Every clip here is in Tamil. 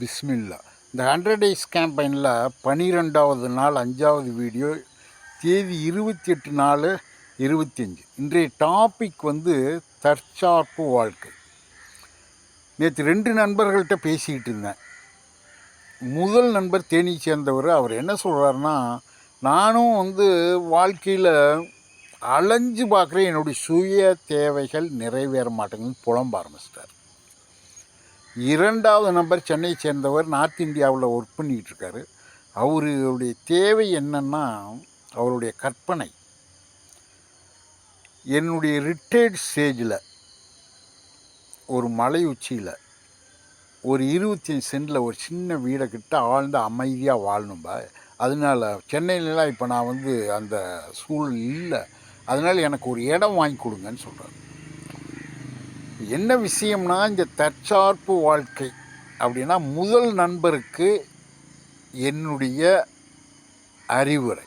பிஸ்மில்லா. இந்த ஹண்ட்ரட் டேஸ் கேம்பெயினில் பனிரெண்டாவது நாள் அஞ்சாவது வீடியோ தேதி இருபத்தி எட்டு நாலு இருபத்தஞ்சி. இன்றைய டாபிக் வந்து தற்சார்பு வாழ்க்கை. நேற்று ரெண்டு நண்பர்கள்ட்ட பேசிக்கிட்டு இருந்தேன். முதல் நண்பர் தேனி சேர்ந்தவர் அவர் என்ன சொல்கிறாருன்னா நானும் வந்து வாழ்க்கையில் அலைஞ்சு பார்க்குறேன். என்னுடைய சுய தேவைகள் நிறைவேற மாட்டேங்குதுன்னு புலம்ப ஆரம்பிச்சிட்டார் இரண்டாவது நம்பர் சென்னையை சேர்ந்தவர் நார்த் இந்தியாவில் ஒர்க் பண்ணிகிட்டு இருக்காரு அவருடைய தேவை என்னன்னா அவருடைய கற்பனை. என்னுடைய ரிட்டையர்ட் ஸ்டேஜில் ஒரு மலை உச்சியில் ஒரு இருபத்தஞ்சி சென்டில் ஒரு சின்ன வீடை கிட்ட ஆழ்ந்த அமைதியாக வாழணும்பா அதனால சென்னையிலலாம் இப்போ நான் வந்து அந்த சூழல் இல்லை. அதனால் எனக்கு ஒரு இடம் வாங்கி கொடுங்கன்னு சொல்கிறாரு என்ன விஷயம்னா இந்த தற்சார்பு வாழ்க்கை அப்படின்னா முதல் நண்பருக்கு என்னுடைய அறிவுரை.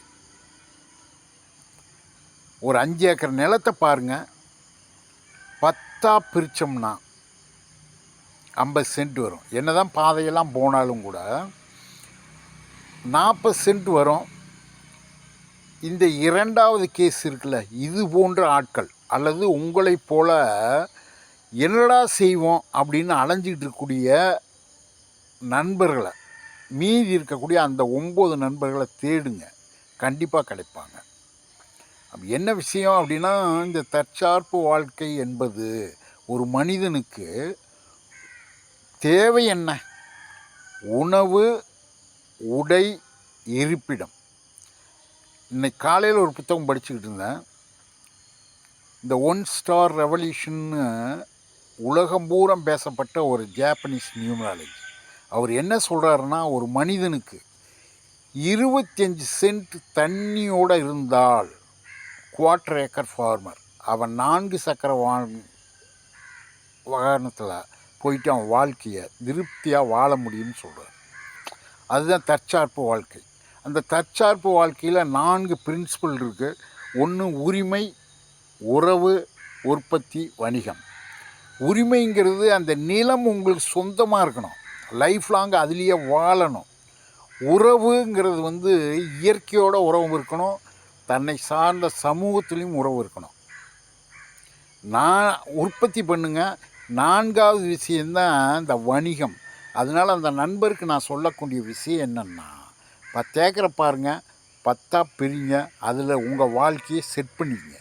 ஒரு அஞ்சு ஏக்கர் நிலத்தை பாருங்க. பத்தா பிரித்தோம்னா ஐம்பது சென்ட் வரும். என்னதான் பாதையெல்லாம் போனாலும் கூட நாற்பது சென்ட் வரும். இந்த இரண்டாவது கேஸ் இருக்குல்ல இது போன்ற ஆட்கள் அல்லது உங்களைப் போல என்னடா செய்வோம் அப்படின்னு அலைஞ்சிக்கிட்டு இருக்கக்கூடிய நண்பர்களை மீதி இருக்கக்கூடிய அந்த ஒம்பது நண்பர்களை தேடுங்க. கண்டிப்பாக கிடைப்பாங்க. என்ன விஷயம் அப்படின்னா இந்த தற்சார்பு வாழ்க்கை என்பது ஒரு மனிதனுக்கு தேவை என்ன? உணவு உடை இருப்பிடம். இன்னைக்கு காலையில் ஒரு புத்தகம் படிச்சுக்கிட்டு இருந்தேன். இந்த ஒன் ஸ்டார் ரெவல்யூஷன்னு உலகம் பூரம் பேசப்பட்ட ஒரு ஜாப்பனீஸ் நியூமராலஜி அவர் என்ன சொல்கிறாருன்னா ஒரு மனிதனுக்கு இருபத்தஞ்சி சென்ட் தண்ணியோடு இருந்தால் குவார்ட்டர் ஏக்கர் ஃபார்மர் அவன் நான்கு சக்கர வாகன வாகனத்தில் போயிட்டு அவன் வாழ்க்கையை திருப்தியாக வாழ முடியும்னு சொல்கிறார் அதுதான் தற்சார்பு வாழ்க்கை. அந்த தற்சார்பு வாழ்க்கையில் நான்கு பிரின்சிபல் இருக்குது ஒன்று உரிமை உறவு உற்பத்தி வணிகம். உரிமைங்கிறது அந்த நிலம் உங்களுக்கு சொந்தமாக இருக்கணும். லைஃப் லாங் அதுலேயே வாழணும். உறவுங்கிறது வந்து இயற்கையோட உறவு இருக்கணும். தன்னை சார்ந்த சமூகத்துலேயும் உறவு இருக்கணும். நான் உற்பத்தி பண்ணுங்க. நான்காவது விஷயந்தான் இந்த வணிகம். அதனால் அந்த நண்பருக்கு நான் சொல்லக்கூடிய விஷயம் என்னென்னா பத்து ஏக்கரை பாருங்கள் பத்தா பிரிங்க. அதில் உங்கள் வாழ்க்கையை செட் பண்ணிக்கங்க.